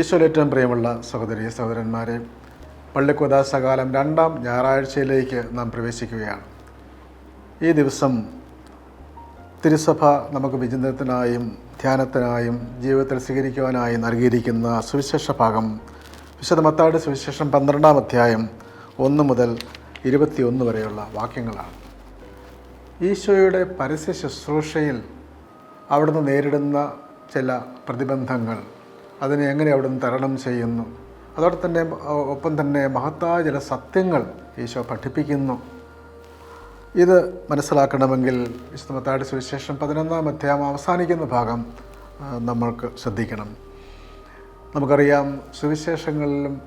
ഈശോയിലേറ്റവും പ്രിയമുള്ള സഹോദരി സഹോദരന്മാരെ പള്ളിക്കുദാസകാലം രണ്ടാം ഞായറാഴ്ചയിലേക്ക് നാം പ്രവേശിക്കുകയാണ്. ഈ ദിവസം തിരുസഭ നമുക്ക് വിചിന്തനത്തിനായും ധ്യാനത്തിനായും ജീവിതത്തിൽ സ്വീകരിക്കുവാനായി നൽകിയിരിക്കുന്ന സുവിശേഷ ഭാഗം വിശുദ്ധ മത്തായുടെ സുവിശേഷം പന്ത്രണ്ടാം അധ്യായം ഒന്ന് മുതൽ ഇരുപത്തിയൊന്ന് വരെയുള്ള വാക്യങ്ങളാണ്. ഈശോയുടെ പരസ്യ ശുശ്രൂഷയിൽ അവിടുന്ന് നേരിടുന്ന ചില പ്രതിബന്ധങ്ങൾ അതിനെ എങ്ങനെ അവിടുന്ന് തരണം ചെയ്യുന്നു? അതോടെ തന്നെ ഒപ്പം തന്നെ മഹത്തായ ചില സത്യങ്ങൾ ഈശോ പഠിപ്പിക്കുന്നു. ഇത് മനസ്സിലാക്കണമെങ്കിൽ വിശുദ്ധമത്തായുടെ സുവിശേഷം പതിനൊന്നാം അധ്യായം അവസാനിക്കുന്ന ഭാഗം നമ്മൾക്ക് ശ്രദ്ധിക്കണം. നമുക്കറിയാം സുവിശേഷങ്ങളിലും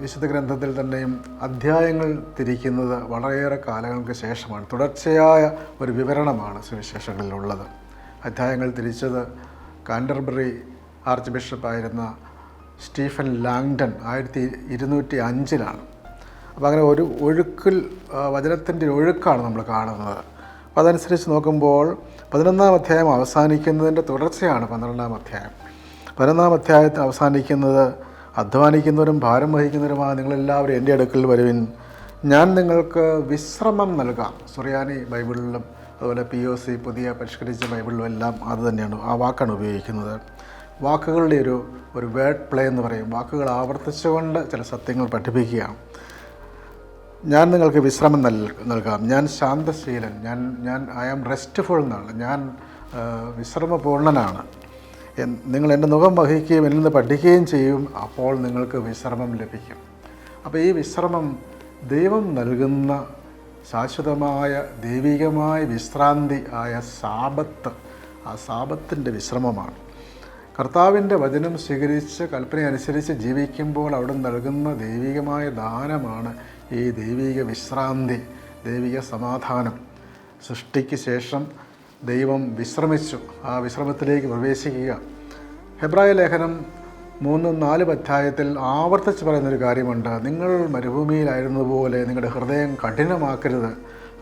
വിശുദ്ധ ഗ്രന്ഥത്തിൽ തന്നെയും അധ്യായങ്ങൾ തിരിക്കുന്നത് വളരെയേറെ കാലങ്ങൾക്ക് ശേഷമാണ്. തുടർച്ചയായ ഒരു വിവരണമാണ് സുവിശേഷങ്ങളിലുള്ളത്. അധ്യായങ്ങൾ തിരിച്ചത് കാൻഡർബറി ആർച്ച് ബിഷപ്പായിരുന്ന സ്റ്റീഫൻ ലാങ്ഡൺ ആയിരത്തി ഇരുന്നൂറ്റി അഞ്ചിലാണ്. അപ്പോൾ അങ്ങനെ ഒരു ഒഴുക്കിൽ വചനത്തിന്റെ ഒഴുക്കാണ് നമ്മൾ കാണുന്നത്. അപ്പോൾ അതനുസരിച്ച് നോക്കുമ്പോൾ പതിനൊന്നാം അധ്യായം അവസാനിക്കുന്നതിന്റെ തുടർച്ചയാണ് പന്ത്രണ്ടാം അധ്യായം. പതിനൊന്നാം അധ്യായത്തിൽ അവസാനിക്കുന്നത് അധ്വാനിക്കുന്നവരും ഭാരം വഹിക്കുന്നവരുമായ നിങ്ങളെല്ലാവരും എന്റെ അടുക്കൽ വരുവിൻ. ഞാൻ നിങ്ങൾക്ക് വിശ്രമം നൽകാം. സുറിയാനി ബൈബിളിലും അതുപോലെ പി ഒ സി പുതിയ പരിഷ്കരിച്ച ബൈബിളിലും എല്ലാം അത് തന്നെയാണ്. ആ വാക്കാണ് ഉപയോഗിക്കുന്നത്. വാക്കുകളുടെ ഒരു ഒരു വേർഡ് പ്ലേ എന്ന് പറയും. വാക്കുകൾ ആവർത്തിച്ചുകൊണ്ട് ചില സത്യങ്ങൾ പഠിപ്പിക്കുകയാണ്. ഞാൻ നിങ്ങൾക്ക് വിശ്രമം നൽ നൽകാം. ഞാൻ ശാന്തശീലൻ. ഞാൻ ഞാൻ ഐ ആം റെസ്റ്റ്ഫുൾ എന്നാണ്. ഞാൻ വിശ്രമപൂർണനാണ്. നിങ്ങൾ എന്റെ മുഖം വഹിക്കുകയും നിന്ന് പഠിക്കുകയും ചെയ്യും അപ്പോൾ നിങ്ങൾക്ക് വിശ്രമം ലഭിക്കും. അപ്പോൾ ഈ വിശ്രമം ദൈവം നൽകുന്ന ശാശ്വതമായ ദൈവികമായ വിശ്രാന്തി ആയ സാപത്ത് ആ സാപത്തിന്റെ വിശ്രമമാണ്. കർത്താവിന്റെ വചനം സ്വീകരിച്ച് കൽപ്പന അനുസരിച്ച് ജീവിക്കുമ്പോൾ അവിടെ നൽകുന്ന ദൈവികമായ ദാനമാണ് ഈ ദൈവിക വിശ്രാന്തി ദൈവിക സമാധാനം. സൃഷ്ടിക്ക് ശേഷം ദൈവം വിശ്രമിച്ചു. ആ വിശ്രമത്തിലേക്ക് പ്രവേശിക്കുക. ഹെബ്രായ ലേഖനം മൂന്നും നാലും അധ്യായത്തിൽ ആവർത്തിച്ച് പറയുന്നൊരു കാര്യമുണ്ട്. നിങ്ങൾ മരുഭൂമിയിലായിരുന്നതുപോലെ നിങ്ങളുടെ ഹൃദയം കഠിനമാക്കരുത്.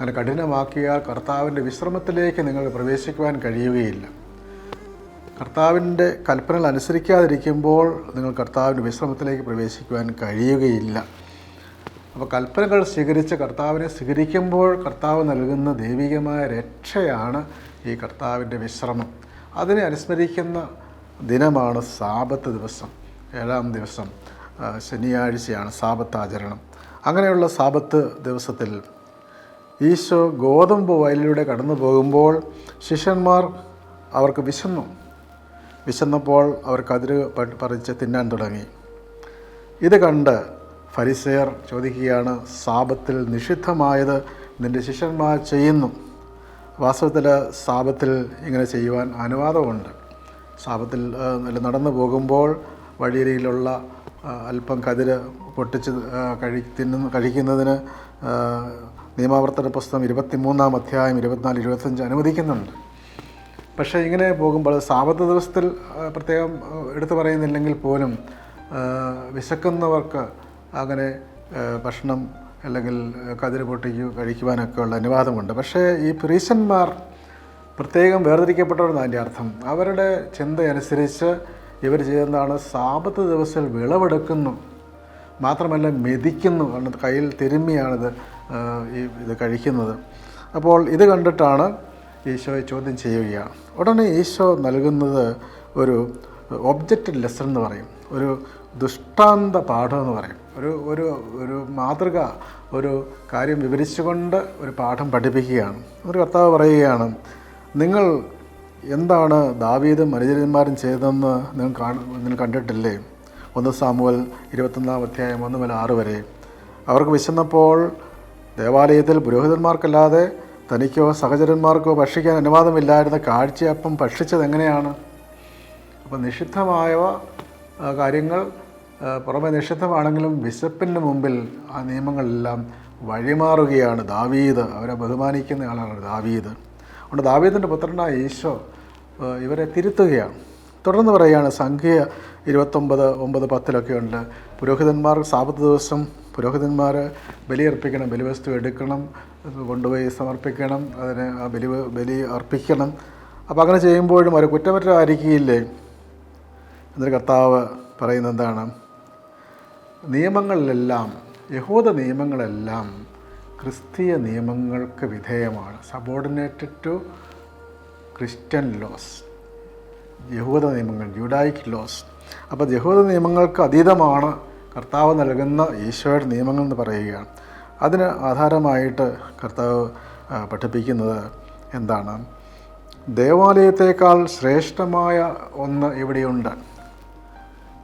അങ്ങനെ കഠിനമാക്കിയാൽ കർത്താവിന്റെ വിശ്രമത്തിലേക്ക് നിങ്ങൾ പ്രവേശിക്കുവാൻ കഴിയുകയില്ല. കർത്താവിന്റെ കൽപ്പനകൾ അനുസരിക്കാതിരിക്കുമ്പോൾ നിങ്ങൾ കർത്താവിന്റെ വിശ്രമത്തിലേക്ക് പ്രവേശിക്കുവാൻ കഴിയുകയില്ല. അപ്പോൾ കൽപ്പനകൾ സ്വീകരിച്ച് കർത്താവിനെ സ്വീകരിക്കുമ്പോൾ കർത്താവ് നൽകുന്ന ദൈവികമായ രക്ഷയാണ് ഈ കർത്താവിന്റെ വിശ്രമം. അതിനെ അനുസ്മരിക്കുന്ന ദിനമാണ് സാപത്ത് ദിവസം ഏഴാം ദിവസം ശനിയാഴ്ചയാണ് സാപത്ത് ആചരണം അങ്ങനെയുള്ള സാപത്ത് ദിവസത്തിൽ ഈശോ ഗോതമ്പ് വയലിലൂടെ കടന്നു പോകുമ്പോൾ ശിഷ്യന്മാർ അവർക്ക് വിശന്നു. വിശന്നപ്പോൾ അവർ കതിര് പറിച്ച് തിന്നാൻ തുടങ്ങി. ഇത് കണ്ട് ഫരിസെയർ ചോദിക്കുകയാണ് സാപത്തിൽ നിഷിദ്ധമായത് നിന്റെ ശിഷ്യന്മാർ ചെയ്യുന്നു. വാസ്തവത്തിൽ സാപത്തിൽ ഇങ്ങനെ ചെയ്യുവാൻ അനുവാദമുണ്ട്. സാപത്തിൽ നടന്നു പോകുമ്പോൾ വഴിയരിയിലുള്ള അല്പം കതിര് പൊട്ടിച്ച് കഴി തിന്നുന്ന കഴിക്കുന്നതിന് നിയമാവർത്തന പുസ്തകം ഇരുപത്തിമൂന്നാം അധ്യായം ഇരുപത്തിനാല് ഇരുപത്തഞ്ച് അനുവദിക്കുന്നുണ്ട്. പക്ഷേ ഇങ്ങനെ പോകുമ്പോൾ സാപത്ത് ദിവസത്തിൽ പ്രത്യേകം എടുത്തു പറയുന്നില്ലെങ്കിൽ പോലും വിശക്കുന്നവർക്ക് അങ്ങനെ ഭക്ഷണം അല്ലെങ്കിൽ കതിര് പൊട്ടിക്കു കഴിക്കുവാനൊക്കെ ഉള്ള അനുവാദമുണ്ട്. പക്ഷേ ഈ പ്രീശന്മാർ പ്രത്യേകം വേർതിരിക്കപ്പെട്ടവരെന്ന് അതിന്റെ അർത്ഥം അവരുടെ ചിന്തയനുസരിച്ച് ഇവർ ചെയ്യുന്നതാണ് സാപത്ത് ദിവസം വിളവെടുക്കുന്നു മാത്രമല്ല മെതിക്കുന്നു കാരണം കയ്യിൽ തിരുമ്മിയാണിത് ഈ ഇത് കഴിക്കുന്നത്. അപ്പോൾ ഇത് കണ്ടിട്ടാണ് ഈശോയെ ചോദ്യം ചെയ്യുകയാണ്. ഉടനെ ഈശോ നൽകുന്നത് ഒരു ഒബ്ജക്റ്റ് ലെസൺ എന്ന് പറയും. ഒരു ദുഷ്ടാന്ത പാഠം എന്ന് പറയും. ഒരു ഒരു ഒരു മാതൃക ഒരു കാര്യം വിവരിച്ചുകൊണ്ട് ഒരു പാഠം പഠിപ്പിക്കുകയാണ്. ഒരു കർത്താവ് പറയുകയാണ് നിങ്ങൾ എന്താണ് ദാവീദും മനുജന്മാരും ചെയ്തതെന്ന് നിങ്ങൾ കാണ നിങ്ങൾ കണ്ടിട്ടില്ലേ? ഒന്ന് സാമുവൽ ഇരുപത്തൊന്നാം അധ്യായം ഒന്ന് മുതൽ ആറ് വരെ. അവർക്ക് വിശന്നപ്പോൾ ദേവാലയത്തിൽ പുരോഹിതന്മാർക്കല്ലാതെ തനിക്കോ സഹചരന്മാർക്കോ ഭക്ഷിക്കാൻ അനുവാദമില്ലായിരുന്ന കാഴ്ചയപ്പം ഭക്ഷിച്ചത് എങ്ങനെയാണ്? അപ്പം നിഷിദ്ധമായ കാര്യങ്ങൾ പുറമെ നിഷിദ്ധമാണെങ്കിലും വിശപ്പിന് മുമ്പിൽ ആ നിയമങ്ങളെല്ലാം വഴിമാറുകയാണ് ദാവീദ്. അവരെ ബഹുമാനിക്കുന്ന ആളാണ് ദാവീദ്. അതുകൊണ്ട് ദാവീദിന്റെ പുത്രനായ ഈശോ ഇവരെ തിരുത്തുകയാണ്. തുടർന്ന് പറയുകയാണ് സംഖ്യ ഇരുപത്തൊമ്പത് ഒമ്പത് പത്തിലൊക്കെ ഉണ്ട്. പുരോഹിതന്മാർ സാപത്ത് ദിവസം പുരോഹിതന്മാർ ബലിയർപ്പിക്കണം ബലിവസ്തു എടുക്കണം കൊണ്ടുപോയി സമർപ്പിക്കണം അതിന് ആ ബലി ബലി അർപ്പിക്കണം. അപ്പോൾ അങ്ങനെ ചെയ്യുമ്പോഴും അവർ കുറ്റമറ്റായിരിക്കില്ലേ എന്നൊരു കർത്താവ് പറയുന്നത് എന്താണ്? നിയമങ്ങളിലെല്ലാം യഹൂദ നിയമങ്ങളെല്ലാം ക്രിസ്തീയ നിയമങ്ങൾക്ക് വിധേയമാണ്. സബോർഡിനേറ്റഡ് ടു ക്രിസ്ത്യൻ ലോസ് യഹൂദ നിയമങ്ങൾ ജൂഡായിക് ലോസ്. അപ്പോൾ യഹൂദ നിയമങ്ങൾക്ക് അതീതമാണ് കർത്താവ് നൽകുന്ന ഈശോയുടെ നിയമങ്ങൾ എന്ന് പറയുകയാണ് അതിന് ആധാരമായിട്ട് കർത്താവ് പഠിപ്പിക്കുന്നത് എന്താണ്? ദേവാലയത്തേക്കാൾ ശ്രേഷ്ഠമായ ഒന്ന് ഇവിടെയുണ്ട്.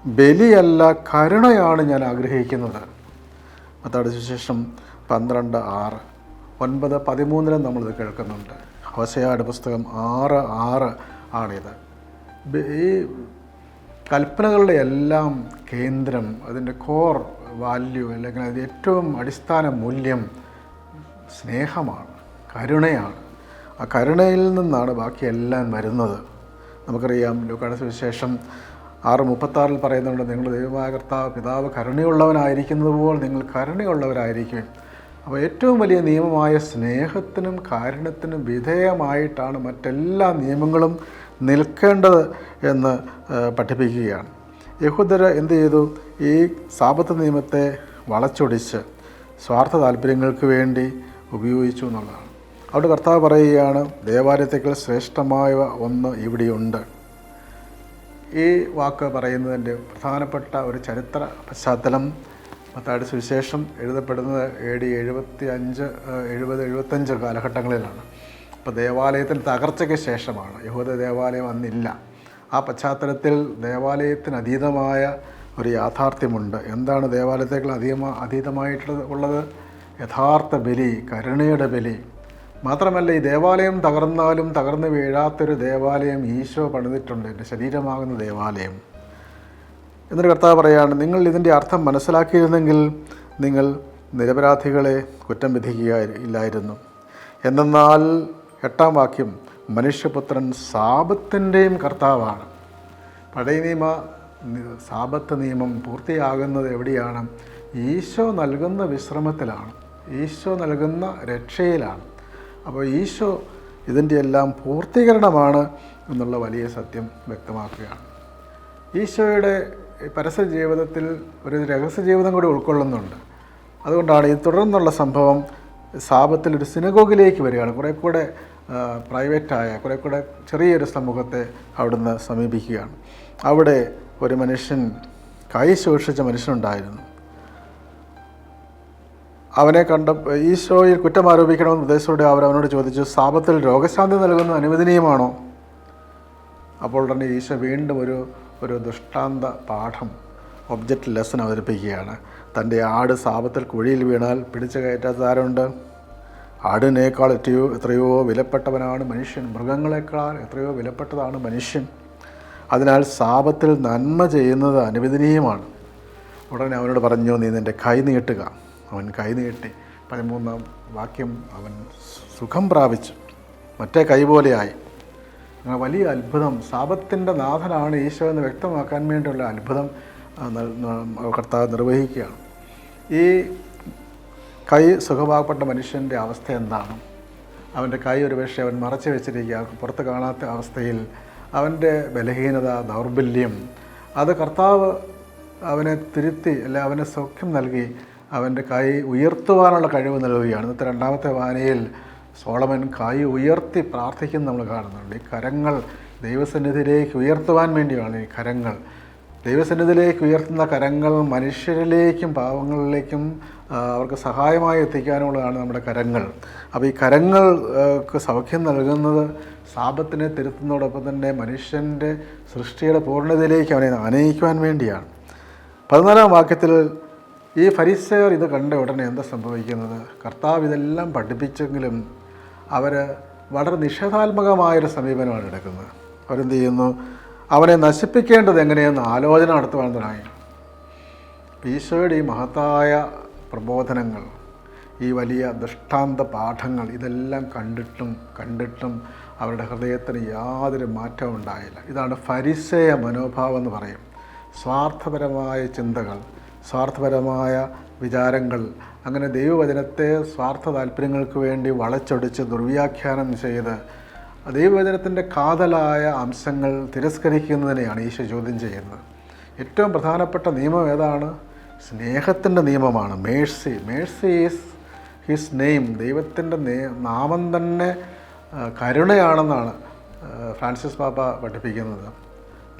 ബലിയല്ല കരുണയാണ് ഞാൻ ആഗ്രഹിക്കുന്നത്. മത്താടി സുശേഷം പന്ത്രണ്ട് ആറ്. ഒൻപത് പതിമൂന്നിലും നമ്മളിത് കേൾക്കുന്നുണ്ട്. ഹോസയാട് പുസ്തകം ആറ് ആറ് ആണിത്. ഈ കൽപ്പനകളുടെ എല്ലാം കേന്ദ്രം അതിന്റെ കോർ വാല്യൂ അല്ലെങ്കിൽ അതിന്റെ ഏറ്റവും അടിസ്ഥാന മൂല്യം സ്നേഹമാണ് കരുണയാണ്. ആ കരുണയിൽ നിന്നാണ് ബാക്കിയെല്ലാം വരുന്നത്. നമുക്കറിയാം ലൂക്കാട് സുവിശേഷം ആറ് മുപ്പത്താറിൽ പറയുന്നുണ്ട് നിങ്ങൾ ദൈവമായ കർത്താവ് പിതാവ് കരുണയുള്ളവനായിരിക്കുന്നത് പോലെ നിങ്ങൾ കരുണയുള്ളവരായിരിക്കും. അപ്പോൾ ഏറ്റവും വലിയ നിയമമായ സ്നേഹത്തിനും കാരുണ്യത്തിനും വിധേയമായിട്ടാണ് മറ്റെല്ലാ നിയമങ്ങളും നിൽക്കേണ്ടത് എന്ന് പഠിപ്പിക്കുകയാണ്. യഹൂദർ എന്ത് ചെയ്തു? ഈ സാപത്ത് നിയമത്തെ വളച്ചൊടിച്ച് സ്വാർത്ഥ താല്പര്യങ്ങൾക്ക് വേണ്ടി ഉപയോഗിച്ചു എന്നുള്ളതാണ്. അവിടെ കർത്താവ് പറയുകയാണ് ദേവാലയത്തേക്കാൾ ശ്രേഷ്ഠമായ ഒന്ന് ഇവിടെയുണ്ട്. ഈ വാക്ക് പറയുന്നതിന്റെ പ്രധാനപ്പെട്ട ഒരു ചരിത്ര പശ്ചാത്തലം മത്താടി സുവിശേഷം എഴുതപ്പെടുന്നത് എ ഡി എഴുപത്തി അഞ്ച് എഴുപത് എഴുപത്തഞ്ച് കാലഘട്ടങ്ങളിലാണ്. അപ്പോൾ ദേവാലയത്തിൽ തകർച്ചയ്ക്ക് ശേഷമാണ്. യഹൂദ ദേവാലയം അന്നില്ല. ആ പശ്ചാത്തലത്തിൽ ദേവാലയത്തിന് അതീതമായ ഒരു യാഥാർത്ഥ്യമുണ്ട്. എന്താണ് ദേവാലയത്തേക്കാൾ അധികമാ അതീതമായിട്ടുള്ളത് ഉള്ളത്? യഥാർത്ഥ ബലി കരുണയുടെ ബലി. മാത്രമല്ല ഈ ദേവാലയം തകർന്നാലും തകർന്നു വീഴാത്തൊരു ദേവാലയം ഈശോ പണിതിട്ടുണ്ട്. എന്റെ ശരീരമാകുന്ന ദേവാലയം. എന്നൊരു കർത്താവ് പറയാണ് നിങ്ങൾ ഇതിന്റെ അർത്ഥം മനസ്സിലാക്കിയിരുന്നെങ്കിൽ നിങ്ങൾ നിരപരാധികളെ കുറ്റം വിധിക്കുക ഇല്ലായിരുന്നു. എന്തെന്നാൽ എട്ടാം വാക്യം മനുഷ്യപുത്രൻ സാപത്തിന്റെയും കർത്താവാണ്. പഴയ നിയമ സാപത്ത് നിയമം പൂർത്തിയാകുന്നത് എവിടെയാണ്? ഈശോ നൽകുന്ന വിശ്രമത്തിലാണ്. ഈശോ നൽകുന്ന രക്ഷയിലാണ്. അപ്പോൾ ഈശോ ഇതിന്റെ എല്ലാം പൂർത്തീകരണമാണ് എന്നുള്ള വലിയ സത്യം വ്യക്തമാക്കുകയാണ്. ഈശോയുടെ പരസ്യ ജീവിതത്തിൽ ഒരു രഹസ്യ ജീവിതം കൂടി ഉൾക്കൊള്ളുന്നുണ്ട്. അതുകൊണ്ടാണ് ഈ തുടർന്നുള്ള സംഭവം സാപത്തിൽ ഒരു സിനഗോഗിലേക്ക് വരികയാണ്. കുറേ കൂടെ പ്രൈവറ്റായ കുറേ കൂടെ ചെറിയൊരു സമൂഹത്തെ അവിടുന്ന് സമീപിക്കുകയാണ്. അവിടെ ഒരു മനുഷ്യൻ കൈ ശോഷിച്ച മനുഷ്യനുണ്ടായിരുന്നു. അവനെ കണ്ട ഈശോയിൽ കുറ്റം ആരോപിക്കണമെന്ന് ഉദ്ദേശത്തോടെ അവർ അവനോട് ചോദിച്ചു സാപത്തിൽ രോഗശാന്തി നൽകുന്നത് അനുവദനീയമാണോ? അപ്പോൾ തന്നെ ഈശോ വീണ്ടും ഒരു ഒരു ദൃഷ്ടാന്ത പാഠം ഒബ്ജക്റ്റ് ലെസൺ അവതരിപ്പിക്കുകയാണ്. തന്റെ ആട് സാപത്തിൽ കുഴിയിൽ വീണാൽ പിടിച്ചു കയറ്റാത്ത ആരുണ്ട്? ആടിനേക്കാൾ എത്രയോ എത്രയോ വിലപ്പെട്ടവനാണ് മനുഷ്യൻ. മൃഗങ്ങളെക്കാൾ എത്രയോ വിലപ്പെട്ടതാണ് മനുഷ്യൻ. അതിനാൽ സാപത്തിൽ നന്മ ചെയ്യുന്നത് അനുവദനീയമാണ്. ഉടനെ അവനോട് പറഞ്ഞു നീ നിന്റെ കൈ നീട്ടുക. അവൻ കൈ നീട്ടി. പതിമൂന്നാം വാക്യം അവൻ സുഖം പ്രാപിച്ചു. മറ്റേ കൈ പോലെയായി. അങ്ങനെ വലിയ അത്ഭുതം സാപത്തിന്റെ നാഥനാണ് ഈശോ എന്ന് വ്യക്തമാക്കാൻ വേണ്ടിയുള്ള അത്ഭുതം കർത്താവ് നിർവഹിക്കുകയാണ്. ഈ കൈ സുഖമാക്കപ്പെട്ട മനുഷ്യന്റെ അവസ്ഥ എന്താണ്? അവന്റെ കൈ ഒരു പക്ഷേ അവൻ മറച്ചു വെച്ചിരിക്കുക പുറത്ത് കാണാത്ത അവസ്ഥയിൽ അവന്റെ ബലഹീനത ദൗർബല്യം അത് കർത്താവ് അവനെ തിരുത്തി അല്ല അവനെ സൗഖ്യം നൽകി അവന്റെ കൈ ഉയർത്തുവാനുള്ള കഴിവ് നൽകുകയാണ്. ഇന്നത്തെ രണ്ടാമത്തെ വാനയിൽ സോളമൻ കൈ ഉയർത്തി പ്രാർത്ഥിക്കുന്ന നമ്മൾ കാണുന്നുണ്ട്. ഈ കരങ്ങൾ ദൈവസന്നിധിയിലേക്ക് ഉയർത്തുവാൻ വേണ്ടിയാണ് ഈ കരങ്ങൾ. ദൈവസന്നിധിയിലേക്ക് ഉയർത്തുന്ന കരങ്ങൾ മനുഷ്യരിലേക്കും പാവങ്ങളിലേക്കും അവർക്ക് സഹായമായി എത്തിക്കാനുള്ളതാണ് നമ്മുടെ കരങ്ങൾ. അപ്പോൾ ഈ കരങ്ങൾക്ക് സൗഖ്യം നൽകുന്നത് സാപത്തിനെ തിരുത്തുന്നതോടൊപ്പം തന്നെ മനുഷ്യന്റെ സൃഷ്ടിയുടെ പൂർണതയിലേക്ക് അവനെ ആനയിക്കുവാൻ വേണ്ടിയാണ്. പതിനാലാം വാക്യത്തിൽ ഈ ഫരിസയർ ഇത് കണ്ട ഉടനെ എന്താ സംഭവിക്കുന്നത്? കർത്താവ് ഇതെല്ലാം പഠിപ്പിച്ചെങ്കിലും അവർ വളരെ നിഷേധാത്മകമായൊരു സമീപനമാണ് എടുക്കുന്നത്. അവരെന്ത് ചെയ്യുന്നു? അവനെ നശിപ്പിക്കേണ്ടത് എങ്ങനെയെന്ന് ആലോചന നടത്തുവാൻ തുടങ്ങി. ഈശോയുടെ ഈ മഹത്തായ പ്രബോധനങ്ങൾ ഈ വലിയ ദൃഷ്ടാന്ത പാഠങ്ങൾ ഇതെല്ലാം കണ്ടിട്ടും കണ്ടിട്ടും അവരുടെ ഹൃദയത്തിന് യാതൊരു മാറ്റവും ഉണ്ടായില്ല. ഇതാണ് ഫരിസേയ മനോഭാവം എന്ന് പറയും. സ്വാർത്ഥപരമായ ചിന്തകൾ സ്വാർത്ഥപരമായ വിചാരങ്ങൾ അങ്ങനെ ദൈവവചനത്തെ സ്വാർത്ഥ താല്പര്യങ്ങൾക്ക് വേണ്ടി വളച്ചൊടിച്ച് ദുർവ്യാഖ്യാനം ചെയ്ത് ദൈവവചനത്തിന്റെ കാതലായ അംശങ്ങൾ തിരസ്കരിക്കുന്നതിനെയാണ് ഈശോ ചോദ്യം ചെയ്യുന്നത്. ഏറ്റവും പ്രധാനപ്പെട്ട നിയമം ഏതാണ്? സ്നേഹത്തിന്റെ നിയമമാണ്. Mercy mercy is his name ദൈവത്തിന്റെ നാമം തന്നെ കരുണയാണെന്നാണ് ഫ്രാൻസിസ് പാപ്പ പഠിപ്പിക്കുന്നത്.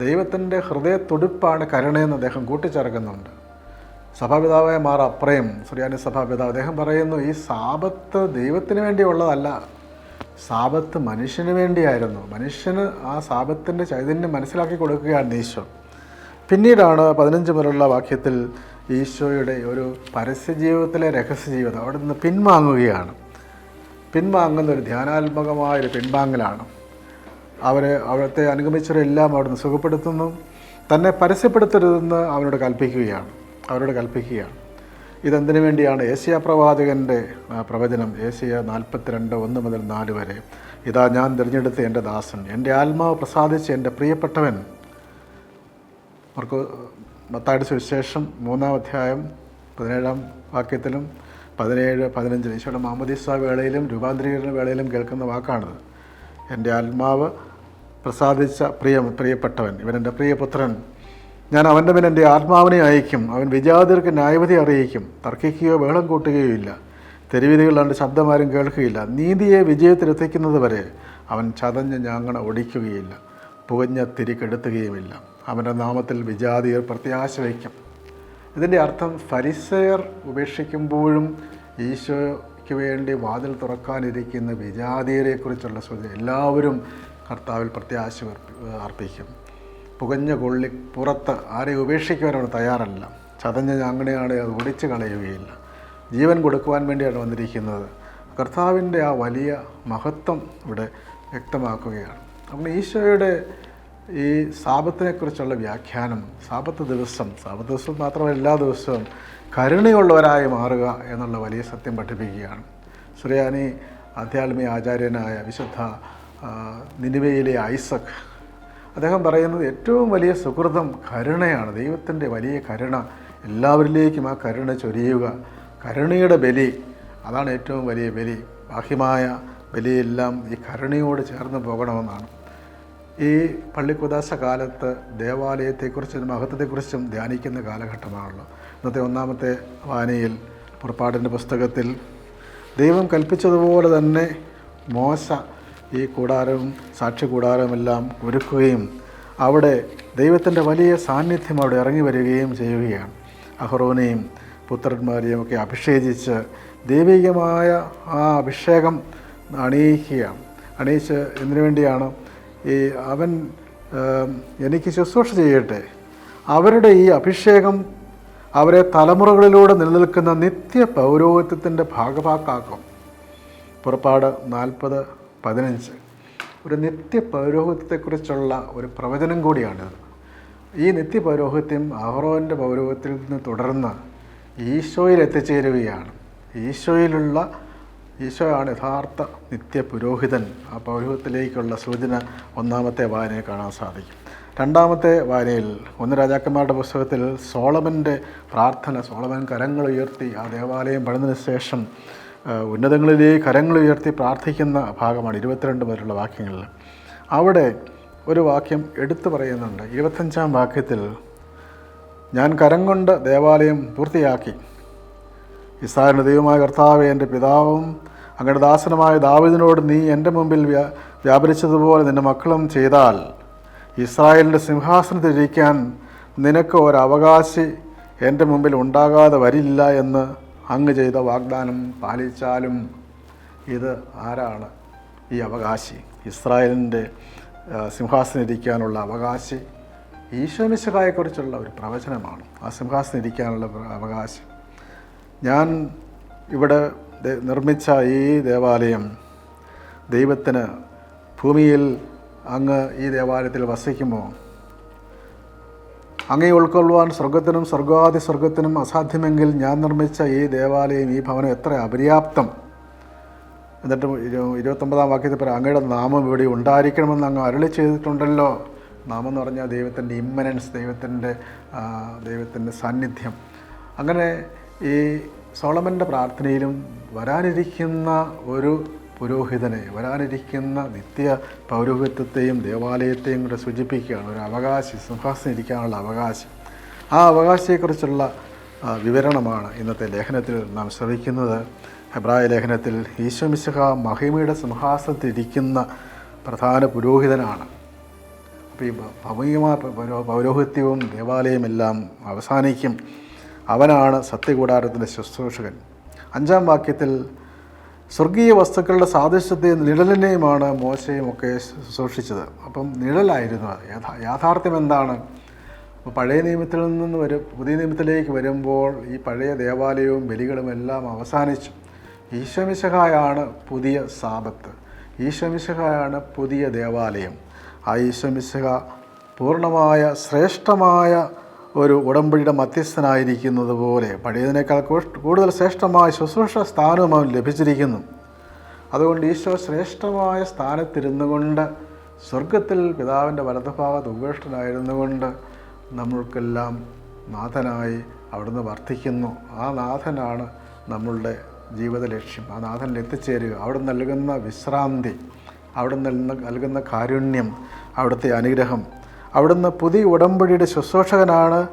ദൈവത്തിന്റെ ഹൃദയത്തൊടുപ്പാണ് കരുണയെന്ന് അദ്ദേഹം കൂട്ടിച്ചേർക്കുന്നുണ്ട്. സഭാപിതാവായ മാർ അപ്രയം സുറിയാനി സഭാപിതാവ് അദ്ദേഹം പറയുന്നു ഈ സാപത്ത് ദൈവത്തിന് വേണ്ടിയുള്ളതല്ല. സാപത്ത് മനുഷ്യന് വേണ്ടിയായിരുന്നു. മനുഷ്യന് ആ സാപത്തിന്റെ ചൈതന്യം മനസ്സിലാക്കി കൊടുക്കുകയാണ് ഈശോ. പിന്നീടാണ് പതിനഞ്ച് മുതലുള്ള വാക്യത്തിൽ ഈശോയുടെ ഒരു പരസ്യ ജീവിതത്തിലെ രഹസ്യ ജീവിതം അവിടെ നിന്ന് പിൻവാങ്ങുകയാണ്. പിൻവാങ്ങുന്ന ഒരു ധ്യാനാത്മകമായൊരു പിൻവാങ്ങലാണ്. അവരെ അവിടുത്തെ അനുഗമിച്ചവരെല്ലാം അവിടുന്ന് സുഖപ്പെടുത്തുന്നു. തന്നെ പരസ്യപ്പെടുത്തരുതെന്ന് അവനോട് കൽപ്പിക്കുകയാണ്. അവരോട് കൽപ്പിക്കുകയാണ്. ഇതെന്തിനു വേണ്ടിയാണ് ഏഷ്യ പ്രവാചകന്റെ പ്രവചനം? ഏഷ്യ നാൽപ്പത്തിരണ്ട് ഒന്ന് മുതൽ നാല് വരെ. ഇതാ ഞാൻ തിരഞ്ഞെടുത്ത എന്റെ ദാസൻ. എന്റെ ആത്മാവ് പ്രസാദിച്ച് എന്റെ പ്രിയപ്പെട്ടവൻ. അവർക്ക് മത്തായുടെ സുവിശേഷം മൂന്നാം അധ്യായം പതിനേഴാം വാക്യത്തിലും പതിനേഴ് പതിനഞ്ച് ഈശോയുടെ മാമദീസ വേളയിലും രൂപാന്തരീകരണ വേളയിലും കേൾക്കുന്ന വാക്കാണിത്. എന്റെ ആത്മാവ് പ്രസാദിച്ച പ്രിയ പ്രിയപ്പെട്ടവൻ. ഇവൻ എന്റെ പ്രിയപുത്രൻ. ഞാൻ അവന്റെ മേൽ എന്റെ ആത്മാവിനെ അയക്കും. അവൻ വിജാതിർക്ക് ന്യായവിധി അറിയിക്കും. തർക്കിക്കുകയോ ബഹളം കൂട്ടുകയോ ഇല്ല. തെരുവിധികളാണ്ട് ശബ്ദമാരും കേൾക്കുകയില്ല. നീതിയെ വിജയത്തിലെത്തിക്കുന്നത് വരെ അവൻ ചതഞ്ഞ് ഞാങ്ങണ ഒടിക്കുകയില്ല പുകഞ്ഞ തിരികെടുത്തുകയുമില്ല അവന്റെ നാമത്തിൽ വിജാതിയർ പ്രത്യാശ വയ്ക്കും. ഇതിന്റെ അർത്ഥം ഫരിസയർ ഉപേക്ഷിക്കുമ്പോഴും ഈശോയ്ക്ക് വേണ്ടി വാതിൽ തുറക്കാനിരിക്കുന്ന വിജാതിയരെക്കുറിച്ചുള്ള സൂചന എല്ലാവരും കർത്താവിൽ പ്രത്യാശ അർപ്പിക്കും. പുകഞ്ഞ കൊള്ളി പുറത്ത് ആരെയും ഉപേക്ഷിക്കുവാൻ അവർ തയ്യാറല്ല. ചതഞ്ഞ ഞാങ്ങണയാണ് അത് ഒടിച്ചു കളയുകയില്ല. ജീവൻ കൊടുക്കുവാൻ വേണ്ടിയാണ് വന്നിരിക്കുന്നത്. കർത്താവിന്റെ ആ വലിയ മഹത്വം ഇവിടെ വ്യക്തമാക്കുകയാണ്. അപ്പോൾ ഈശോയുടെ ഈ സാപത്തിനെക്കുറിച്ചുള്ള വ്യാഖ്യാനം സാപത്ത് ദിവസം സാപത്ത് ദിവസം മാത്രമല്ല എല്ലാ ദിവസവും കരുണയുള്ളവരായി മാറുക എന്നുള്ള വലിയ സത്യം പഠിപ്പിക്കുകയാണ്. സുറിയാനി ആധ്യാത്മിക ആചാര്യനായ വിശുദ്ധ നിനിവയിലെ ഐസക് അദ്ദേഹം പറയുന്നത് ഏറ്റവും വലിയ സുഹൃതം കരുണയാണ്. ദൈവത്തിന്റെ വലിയ കരുണ. എല്ലാവരിലേക്കും ആ കരുണ ചൊരിയുക. കരുണയുടെ ബലി അതാണ് ഏറ്റവും വലിയ ബലി. ബാഹ്യമായ ബലിയെല്ലാം ഈ കരുണയോട് ചേർന്ന് പോകണമെന്നാണ്. ഈ പള്ളിക്കുദാശ കാലത്ത് ദേവാലയത്തെക്കുറിച്ചും മഹത്വത്തെക്കുറിച്ചും ധ്യാനിക്കുന്ന കാലഘട്ടമാണല്ലോ ഇന്നത്തെ ഒന്നാമത്തെ വാനയിൽ പുറപ്പാടിന്റെ പുസ്തകത്തിൽ ദൈവം കൽപ്പിച്ചതുപോലെ തന്നെ മോശ ഈ കൂടാരവും സാക്ഷി കൂടാരവുമെല്ലാം ഒരുക്കുകയും അവിടെ ദൈവത്തിന്റെ വലിയ സാന്നിധ്യം അവിടെ ഇറങ്ങി വരികയും ചെയ്യുകയാണ്. അഹ്റോനെയും പുത്രന്മാരെയും ഒക്കെ അഭിഷേചിച്ച് ദൈവികമായ ആ അഭിഷേകം അണിയിക്കുകയാണ്. അണിയിച്ച് എന്തിനു വേണ്ടിയാണ്? ഈ അവൻ എനിക്ക് ശുശ്രൂഷ ചെയ്യട്ടെ. അവരുടെ ഈ അഭിഷേകം അവരെ തലമുറകളിലൂടെ നിലനിൽക്കുന്ന നിത്യ പൗരോഹിത്യത്തിന്റെ ഭാഗഭാക്കാക്കും പുറപ്പാട് നാൽപ്പത് പതിനഞ്ച്. ഒരു നിത്യ പൗരോഹിത്യത്തെക്കുറിച്ചുള്ള ഒരു പ്രവചനം കൂടിയാണിത് ഈ നിത്യ പൗരോഹിത്യം അഹ്റോന്റെ പൗരോഹിത്യത്തിൽ നിന്ന് തുടർന്ന് ഈശോയിൽ എത്തിച്ചേരുകയാണ്. ഈശോയിലുള്ള ഈശോയാണ് യഥാർത്ഥ നിത്യ പുരോഹിതൻ ആ പൗരോഹിത്യത്തിലേക്കുള്ള സൂചന ഒന്നാമത്തെ വായനയിൽ കാണാൻ സാധിക്കും. രണ്ടാമത്തെ വായനയിൽ ഒന്ന് രാജാക്കന്മാരുടെ പുസ്തകത്തിൽ സോളമന്റെ പ്രാർത്ഥന സോളമൻ കരങ്ങൾ ഉയർത്തി ആ ദേവാലയം പണിതിന് ശേഷം ഉന്നതങ്ങളിലേക്ക് കരങ്ങൾ ഉയർത്തി പ്രാർത്ഥിക്കുന്ന ഭാഗമാണ് ഇരുപത്തിരണ്ട് മുതലുള്ള വാക്യങ്ങളിൽ അവിടെ ഒരു വാക്യം എടുത്തു പറയുന്നുണ്ട്. ഇരുപത്തഞ്ചാം വാക്യത്തിൽ ഞാൻ കരം കൊണ്ട് ദേവാലയം പൂർത്തിയാക്കി. ഇസ്രായേലിന്റെ ദൈവമായ കർത്താവ് എന്റെ പിതാവും അങ്ങയുടെ ദാസനമായ ദാവിദിനോട് നീ എന്റെ മുമ്പിൽ വ്യാ വ്യാപരിച്ചതുപോലെ നിന്റെ മക്കളും ചെയ്താൽ ഇസ്രായേലിന്റെ സിംഹാസനത്തിലിരിക്കാൻ നിനക്ക് ഒരവകാശി എന്റെ മുമ്പിൽ ഉണ്ടാകാതെ വരില്ല എന്ന് അങ്ങ് ചെയ്ത വാഗ്ദാനം പാലിച്ചാലും ഇത് ആരാണ് ഈ അവകാശി? ഇസ്രായേലിന്റെ സിംഹാസനിരിക്കാനുള്ള അവകാശി ഈശോമിശകായെക്കുറിച്ചുള്ള ഒരു പ്രവചനമാണ്. ആ സിംഹാസനം ഇരിക്കാനുള്ള പ്ര- അവകാശി. ഞാൻ ഇവിടെ നിർമ്മിച്ച ഈ ദേവാലയം ദൈവത്തിന് ഭൂമിയിൽ അങ്ങ് ഈ ദേവാലയത്തിൽ വസിക്കുമോ അങ്ങേ ഉൾക്കൊള്ളുവാൻ സ്വർഗത്തിനും സ്വർഗാദി സ്വർഗത്തിനും അസാധ്യമെങ്കിൽ ഞാൻ നിർമ്മിച്ച ഈ ദേവാലയം ഈ ഭവനം എത്ര അപര്യാപ്തം? എന്നിട്ട് ഇരു- ഇരുപത്തൊമ്പതാം വാക്യത്തിൽ പറയാം അങ്ങയുടെ നാമം ഇവിടെ ഉണ്ടായിരിക്കണമെന്ന് അങ്ങ് അരളി ചെയ്തിട്ടുണ്ടല്ലോ. നാമം എന്ന് പറഞ്ഞാൽ ദൈവത്തിന്റെ ഇമ്മനൻസ് ദൈവത്തിന്റെ ദൈവത്തിന്റെ സാന്നിധ്യം. അങ്ങനെ ഈ സോളമന്റെ പ്രാർത്ഥനയിലും വരാനിരിക്കുന്ന ഒരു പുരോഹിതനെ വരാനിരിക്കുന്ന നിത്യ പൗരോഹിത്വത്തെയും ദേവാലയത്തെയും കൂടെ സൂചിപ്പിക്കുകയാണ്. ഒരു അവകാശി സിംഹാസനം ഇരിക്കാനുള്ള അവകാശം. ആ അവകാശത്തെക്കുറിച്ചുള്ള വിവരണമാണ് ഇന്നത്തെ ലേഖനത്തിൽ നാം ശ്രവിക്കുന്നത്. ഹെബ്രായ ലേഖനത്തിൽ ഈശ്വമിശിഹ മഹിമയുടെ സിംഹാസനത്തിരിക്കുന്ന പ്രധാന പുരോഹിതനാണ്. അപ്പോൾ ഈ ഭൗമികമായ പൗരോ- പൗരോഹിത്യവും ദേവാലയമെല്ലാം അവസാനിക്കും. അവനാണ് സത്യകൂടാരത്തിന്റെ ശുശ്രൂഷകൻ. അഞ്ചാം വാക്യത്തിൽ സ്വർഗീയ വസ്തുക്കളുടെ സാദൃശ്യത്തെയും നിഴലിനെയുമാണ് മോശയും ഒക്കെ സൂക്ഷിച്ചത്. അപ്പം നിഴലായിരുന്നു യാഥാർത്ഥ്യം എന്താണ്? അപ്പോൾ പഴയ നിയമത്തിൽ നിന്ന് വരും പുതിയ നിയമത്തിലേക്ക് വരുമ്പോൾ ഈ പഴയ ദേവാലയവും ബലികളും എല്ലാം അവസാനിച്ചു. ഈശ്വമിശഹായാണ് പുതിയ സാപത്ത്. ഈശ്വമിശഹായാണ് പുതിയ ദേവാലയം. ആ ഈശ്വമിശഹ പൂർണമായ ശ്രേഷ്ഠമായ ഒരു ഉടമ്പടിയുടെ മധ്യസ്ഥനായിരിക്കുന്നത് പോലെ പഴയതിനേക്കാൾ കൂടുതൽ ശ്രേഷ്ഠമായ ശുശ്രൂഷ സ്ഥാനവും അവൻ ലഭിച്ചിരിക്കുന്നു. അതുകൊണ്ട് ഈശോ ശ്രേഷ്ഠമായ സ്ഥാനത്തിരുന്നു കൊണ്ട് സ്വർഗത്തിൽ പിതാവിന്റെ വലതുഭാഗത്ത് ഉപേക്ഷനായിരുന്നു കൊണ്ട് നമ്മൾക്കെല്ലാം നാഥനായി അവിടുന്ന് വർദ്ധിക്കുന്നു ആ നാഥനാണ് നമ്മളുടെ ജീവിത ലക്ഷ്യം ആ നാഥനിൽ എത്തിച്ചേരുക. അവിടെ നൽകുന്ന വിശ്രാന്തി അവിടെ നൽകുന്ന കാരുണ്യം അവിടുത്തെ അനുഗ്രഹം അവിടുന്ന് പുതിയ ഉടമ്പടിയുടെ ശുശ്രൂഷകനാണ്.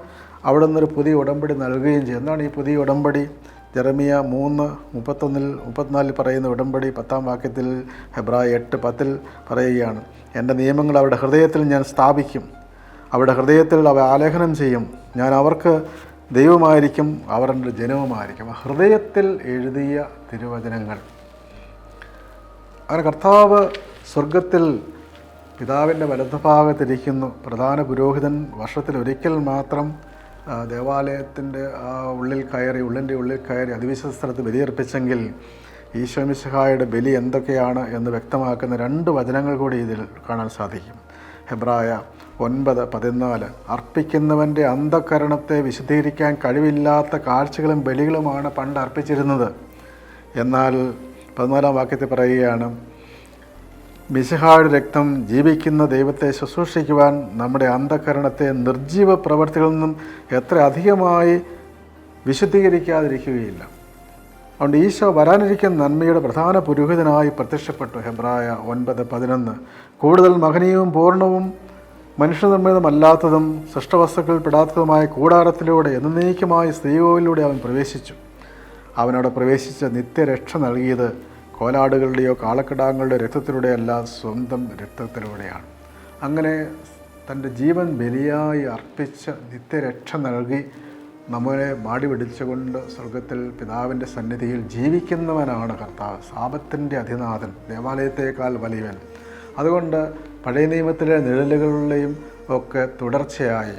അവിടുന്ന് ഒരു പുതിയ ഉടമ്പടി നൽകുകയും ചെയ്യും ഈ പുതിയ ഉടമ്പടി? ജെറമിയ മൂന്ന് മുപ്പത്തൊന്നിൽ മുപ്പത്തിനാലിൽ പറയുന്ന ഉടമ്പടി പത്താം വാക്യത്തിൽ ഹെബ്രായ എട്ട് പത്തിൽ പറയുകയാണ്. എന്റെ നിയമങ്ങൾ അവരുടെ ഹൃദയത്തിൽ ഞാൻ സ്ഥാപിക്കും. അവരുടെ ഹൃദയത്തിൽ അവ ആലേഖനം ചെയ്യും. ഞാൻ അവർക്ക് ദൈവമായിരിക്കും അവരുടെ ജനവുമായിരിക്കും. ഹൃദയത്തിൽ എഴുതിയ തിരുവചനങ്ങൾ. അങ്ങനെ കർത്താവ് സ്വർഗത്തിൽ പിതാവിന്റെ വലതുഭാഗത്തിരിക്കുന്നു. പ്രധാന പുരോഹിതൻ വർഷത്തിൽ ഒരിക്കൽ മാത്രം ദേവാലയത്തിന്റെ ആ ഉള്ളിൽ കയറി ഉള്ളിന്റെ ഉള്ളിൽ കയറി അതിവിശുദ്ധ സ്ഥലത്ത് ബലിയർപ്പിച്ചെങ്കിൽ ഈശോമിശഹായുടെ ബലി എന്തൊക്കെയാണ് എന്ന് വ്യക്തമാക്കുന്ന രണ്ട് വചനങ്ങൾ കൂടി ഇതിൽ കാണാൻ സാധിക്കും. ഹെബ്രായ ഒൻപത് പതിനാല് അർപ്പിക്കുന്നവന്റെ അന്ധകരണത്തെ വിശദീകരിക്കാൻ കഴിവില്ലാത്ത കാഴ്ചകളും ബലികളുമാണ് പണ്ട് അർപ്പിച്ചിരുന്നത്. എന്നാൽ പതിനാലാം വാക്യത്തിൽ പറയുകയാണ് മിശിഹായുടെ രക്തം ജീവിക്കുന്ന ദൈവത്തെ ശുശ്രൂഷിക്കുവാൻ നമ്മുടെ അന്ധകരണത്തെ നിർജീവ പ്രവർത്തികളിൽ നിന്നും എത്ര അധികമായി വിശുദ്ധീകരിക്കാതിരിക്കുകയില്ല. അതുകൊണ്ട് ഈശോ വരാനിരിക്കുന്ന നന്മയുടെ പ്രധാന പുരോഹിതനായി പ്രത്യക്ഷപ്പെട്ടു. ഹെബ്രായ ഒൻപത് പതിനൊന്ന്. കൂടുതൽ മഹനീയവും പൂർണവും മനുഷ്യനിർമ്മിതമല്ലാത്തതും സൃഷ്ടവസ്തുക്കൾ പെടാത്തതുമായ കൂടാരത്തിലൂടെ എന്നേക്കുമായി സ്ത്രീകോവിലൂടെ അവൻ പ്രവേശിച്ചു. അവനവിടെ പ്രവേശിച്ച നിത്യരക്ഷ നൽകിയത് കോലാടുകളുടെയോ കാളക്കിടാങ്ങളുടെയോ രക്തത്തിലൂടെയല്ല സ്വന്തം രക്തത്തിലൂടെയാണ്. അങ്ങനെ തന്റെ ജീവൻ ബലിയായി അർപ്പിച്ച് നിത്യരക്ഷ നൽകി നമ്മളെ മാടി പിടിച്ചുകൊണ്ട് സ്വർഗത്തിൽ പിതാവിന്റെ സന്നിധിയിൽ ജീവിക്കുന്നവനാണ് കർത്താവ് സാപത്തിന്റെ അധിനാഥൻ ദേവാലയത്തേക്കാൾ വലിയവൻ. അതുകൊണ്ട് പഴയ നിയമത്തിലെ നിഴലുകളുടെയും ഒക്കെ തുടർച്ചയായി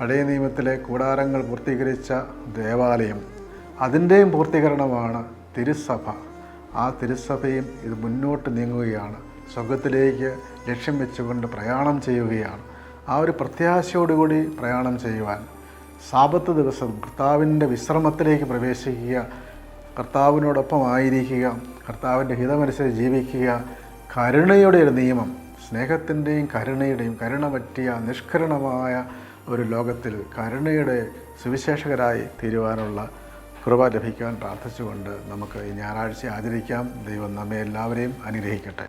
പഴയ നിയമത്തിലെ കൂടാരങ്ങൾ പൂർത്തീകരിച്ച ദേവാലയം. അതിന്റെയും പൂർത്തീകരണമാണ് തിരുസഭ. ആ തിരുസഭയും ഇത് മുന്നോട്ട് നീങ്ങുകയാണ്. സ്വർഗത്തിലേക്ക് ലക്ഷ്യം വെച്ചുകൊണ്ട് പ്രയാണം ചെയ്യുകയാണ്. ആ ഒരു പ്രത്യാശയോടുകൂടി പ്രയാണം ചെയ്യുവാൻ സാപത്ത് ദിവസം കർത്താവിന്റെ വിശ്രമത്തിലേക്ക് പ്രവേശിക്കുക കർത്താവിനോടൊപ്പം ആയിരിക്കുക കർത്താവിന്റെ ഹിതമനുസരിച്ച് ജീവിക്കുക. കരുണയുടെ ഒരു നിയമം സ്നേഹത്തിന്റെയും കരുണയുടെയും കരുണ പറ്റിയ നിഷ്കരണമായ ഒരു ലോകത്തിൽ കരുണയുടെ സുവിശേഷകരായി തീരുവാനുള്ള കൃപ ലഭിക്കാൻ പ്രാർത്ഥിച്ചുകൊണ്ട് നമുക്ക് ഈ ഞായറാഴ്ച ആചരിക്കാം. ദൈവം നമ്മെ എല്ലാവരെയും അനുഗ്രഹിക്കട്ടെ.